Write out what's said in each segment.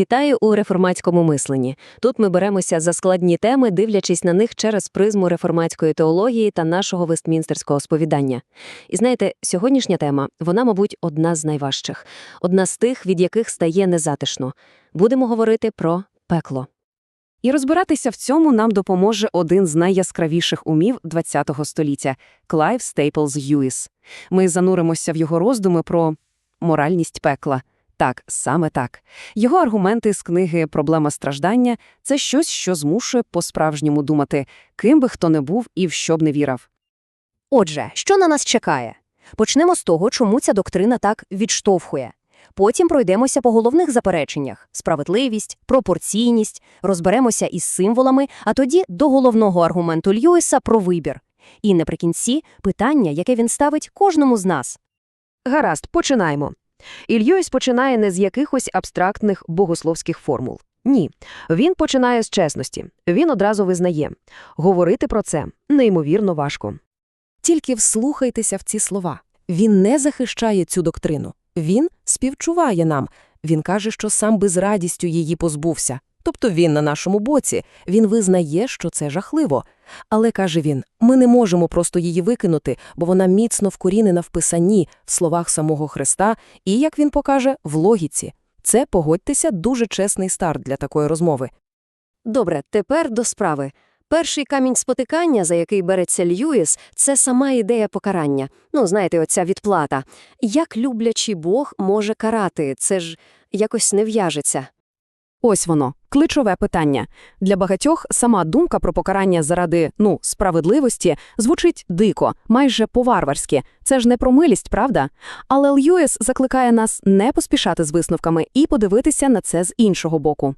Вітаю у реформатському мисленні. Тут ми беремося за складні теми, дивлячись на них через призму реформатської теології та нашого вестмінстерського сповідання. І знаєте, сьогоднішня тема, вона, мабуть, одна з найважчих, одна з тих, від яких стає незатишно. Будемо говорити про пекло. І розбиратися в цьому нам допоможе один з найяскравіших умів ХХ століття – Клайв Стейплз Юїс. Ми зануримося в його роздуми про моральність пекла. Так, саме так. Його аргументи з книги «Проблема страждання» – це щось, що змушує по-справжньому думати, ким би хто не був і в що б не вірив. Отже, що на нас чекає? Почнемо з того, чому ця доктрина так відштовхує. Потім пройдемося по головних запереченнях – справедливість, пропорційність, розберемося із символами, а тоді до головного аргументу Льюіса про вибір. І наприкінці – питання, яке він ставить кожному з нас. Гаразд, починаємо. І Льюіс починає не з якихось абстрактних богословських формул. Ні, він починає з чесності. Він одразу визнає. Говорити про це неймовірно важко. Тільки вслухайтеся в ці слова. Він не захищає цю доктрину. Він співчуває нам. Він каже, що сам би з радістю її позбувся. Тобто він на нашому боці, він визнає, що це жахливо. Але, каже він, ми не можемо просто її викинути, бо вона міцно вкорінена в писанні, в словах самого Христа і, як він покаже, в логіці. Це, погодьтеся, дуже чесний старт для такої розмови. Добре, тепер до справи. Перший камінь спотикання, за який береться Льюіс, це сама ідея покарання. Ну, знаєте, оця відплата. Як люблячий Бог може карати? Це ж якось не в'яжеться. Ось воно, ключове питання. Для багатьох сама думка про покарання заради, ну, справедливості звучить дико, майже по-варварськи. Це ж не про милість, правда? Але Льюіс закликає нас не поспішати з висновками і подивитися на це з іншого боку.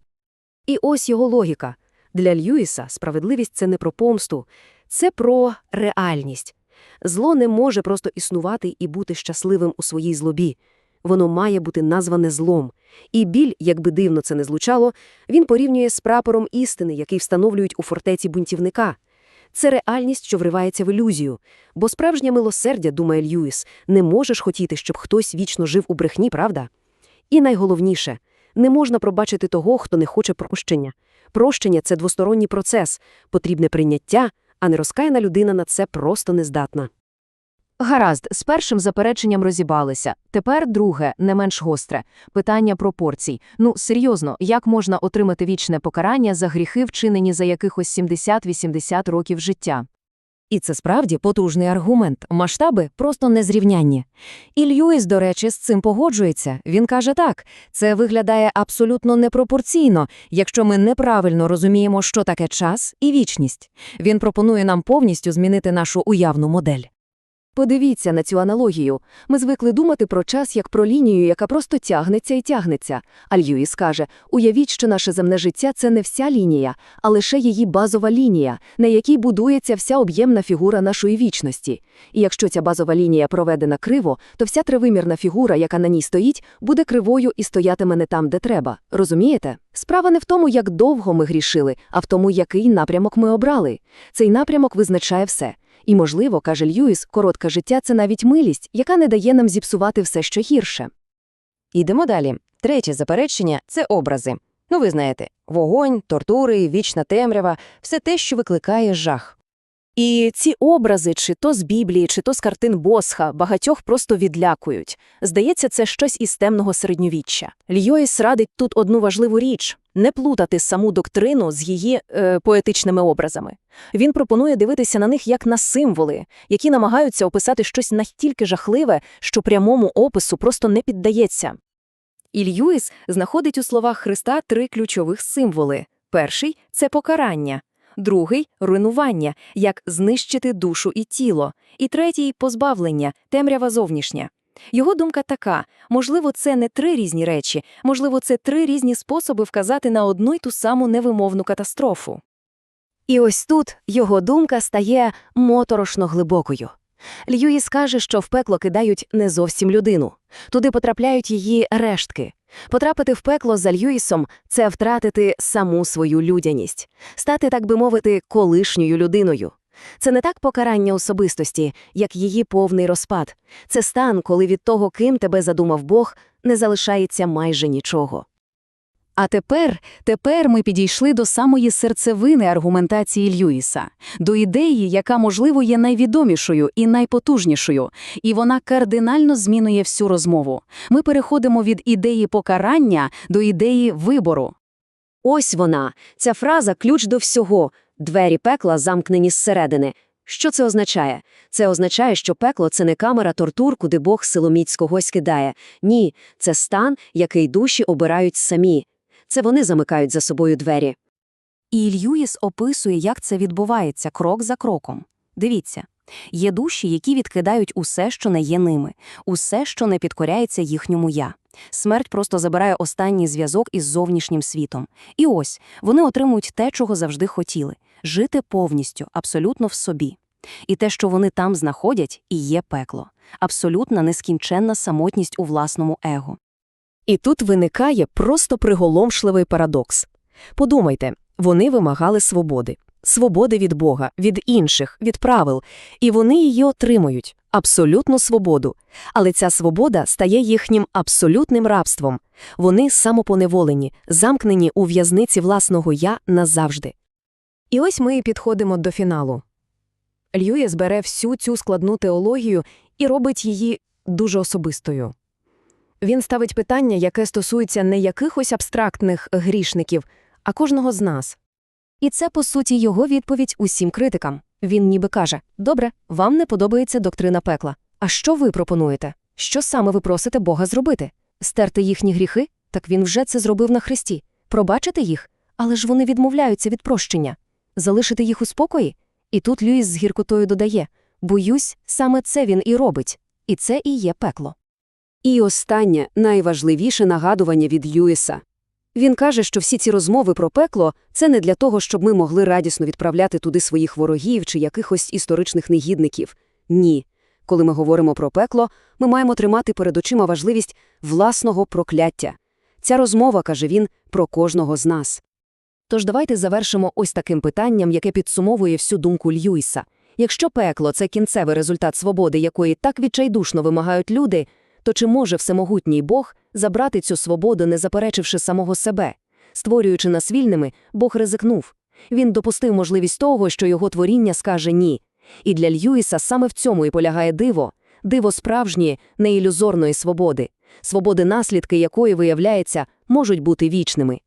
І ось його логіка. Для Льюіса справедливість – це не про помсту, це про реальність. Зло не може просто існувати і бути щасливим у своїй злобі. Воно має бути назване злом. І біль, якби дивно це не звучало, він порівнює з прапором істини, який встановлюють у фортеці бунтівника. Це реальність, що вривається в ілюзію. Бо справжнє милосердя, думає Льюіс, не можеш хотіти, щоб хтось вічно жив у брехні, правда? І найголовніше – не можна пробачити того, хто не хоче прощення. Прощення – це двосторонній процес, потрібне прийняття, а не розкаяна людина на це просто не здатна. Гаразд, з першим запереченням розібалися. Тепер друге, не менш гостре – питання пропорцій. Ну, серйозно, як можна отримати вічне покарання за гріхи, вчинені за якихось 70-80 років життя? І це справді потужний аргумент. Масштаби просто незрівнянні. І Льюіс, до речі, з цим погоджується. Він каже так, це виглядає абсолютно непропорційно, якщо ми неправильно розуміємо, що таке час і вічність. Він пропонує нам повністю змінити нашу уявну модель. Подивіться на цю аналогію. Ми звикли думати про час як про лінію, яка просто тягнеться і тягнеться. А Льюіс каже, уявіть, що наше земне життя – це не вся лінія, а лише її базова лінія, на якій будується вся об'ємна фігура нашої вічності. І якщо ця базова лінія проведена криво, то вся тривимірна фігура, яка на ній стоїть, буде кривою і стоятиме не там, де треба. Розумієте? Справа не в тому, як довго ми грішили, а в тому, який напрямок ми обрали. Цей напрямок визначає все. І, можливо, каже Льюіс, коротке життя – це навіть милість, яка не дає нам зіпсувати все, що гірше. Ідемо далі. Третє заперечення – це образи. Ну, ви знаєте, вогонь, тортури, вічна темрява – все те, що викликає жах. І ці образи, чи то з Біблії, чи то з картин Босха, багатьох просто відлякують. Здається, це щось із темного середньовіччя. Льюіс радить тут одну важливу річ – не плутати саму доктрину з її е, поетичними образами. Він пропонує дивитися на них як на символи, які намагаються описати щось настільки жахливе, що прямому опису просто не піддається. І Льюіс знаходить у словах Христа три ключових символи. Перший – це покарання. Другий руйнування, як знищити душу і тіло, і третій позбавлення, темрява зовнішня. Його думка така: можливо, це не три різні речі, можливо, це три різні способи вказати на одну й ту саму невимовну катастрофу. І ось тут його думка стає моторошно глибокою. Льюїс каже, що в пекло кидають не зовсім людину, туди потрапляють її рештки. Потрапити в пекло за Льюісом – це втратити саму свою людяність, стати, так би мовити, колишньою людиною. Це не так покарання особистості, як її повний розпад. Це стан, коли від того, ким тебе задумав Бог, не залишається майже нічого. А тепер, тепер ми підійшли до самої серцевини аргументації Льюіса, до ідеї, яка, можливо, є найвідомішою і найпотужнішою, і вона кардинально змінює всю розмову. Ми переходимо від ідеї покарання до ідеї вибору. Ось вона, ця фраза – ключ до всього. Двері пекла замкнені зсередини. Що це означає? Це означає, що пекло – це не камера тортур, куди Бог силоміць когось кидає. Ні, це стан, який душі обирають самі. Це вони замикають за собою двері. І Льюіс описує, як це відбувається крок за кроком. Дивіться, є душі, які відкидають усе, що не є ними, усе, що не підкоряється їхньому «я». Смерть просто забирає останній зв'язок із зовнішнім світом. І ось, вони отримують те, чого завжди хотіли – жити повністю, абсолютно в собі. І те, що вони там знаходять, і є пекло. Абсолютна нескінченна самотність у власному его. І тут виникає просто приголомшливий парадокс. Подумайте, вони вимагали свободи. Свободи від Бога, від інших, від правил. І вони її отримують. Абсолютну свободу. Але ця свобода стає їхнім абсолютним рабством. Вони самопоневолені, замкнені у в'язниці власного «я» назавжди. І ось ми і підходимо до фіналу. Льюіс бере всю цю складну теологію і робить її дуже особистою. Він ставить питання, яке стосується не якихось абстрактних грішників, а кожного з нас. І це, по суті, його відповідь усім критикам. Він ніби каже: Добре, вам не подобається доктрина пекла. А що ви пропонуєте? Що саме ви просите Бога зробити? Стерти їхні гріхи? Так він вже це зробив на хресті. Пробачити їх? Але ж вони відмовляються від прощення. Залишити їх у спокої? І тут Люїс з гіркотою додає Боюсь, саме це він і робить. І це і є пекло. І останнє, найважливіше нагадування від Льюіса. Він каже, що всі ці розмови про пекло – це не для того, щоб ми могли радісно відправляти туди своїх ворогів чи якихось історичних негідників. Ні. Коли ми говоримо про пекло, ми маємо тримати перед очима важливість власного прокляття. Ця розмова, каже він, про кожного з нас. Тож давайте завершимо ось таким питанням, яке підсумовує всю думку Льюіса. Якщо пекло – це кінцевий результат свободи, якої так відчайдушно вимагають люди, то чи може всемогутній Бог забрати цю свободу, не заперечивши самого себе? Створюючи нас вільними, Бог ризикнув. Він допустив можливість того, що його творіння скаже «ні». І для Льюіса саме в цьому і полягає диво. Диво справжньої, неілюзорної свободи. Свободи, наслідки якої, виявляється, можуть бути вічними.